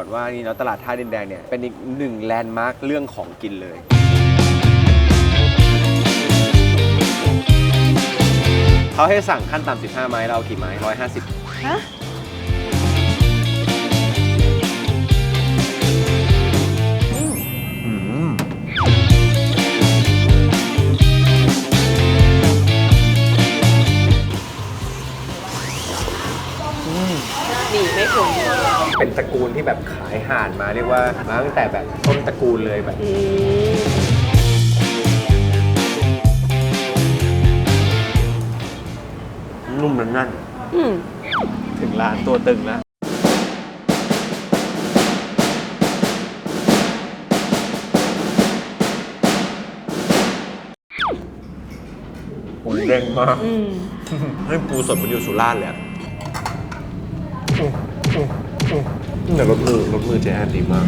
ากนี้เนาะตลาดท่าดินแดงเนี่ยเป็นอีกหนึ่งแลนด์มาร์คเรื่องของกินเลย เขาให้สั่งขั้นต่ำ15 ไม้เราเอากี่ไม้150 ฮะ หนีไม่พ้นเป็นตระกูลที่แบบขายห่านมาเรียกว่ามาตั้งแต่แบบต้นตระกูลเลยแบบ อืมนุ่มนั่นนั่น อืมถึงร้านตัวตึงแล้ว ปูเด้งมากอืม ให้ปูสดมันอยู่สุราษฎร์เลยอะ แต่รถมือรถมือเจแอนดีมาก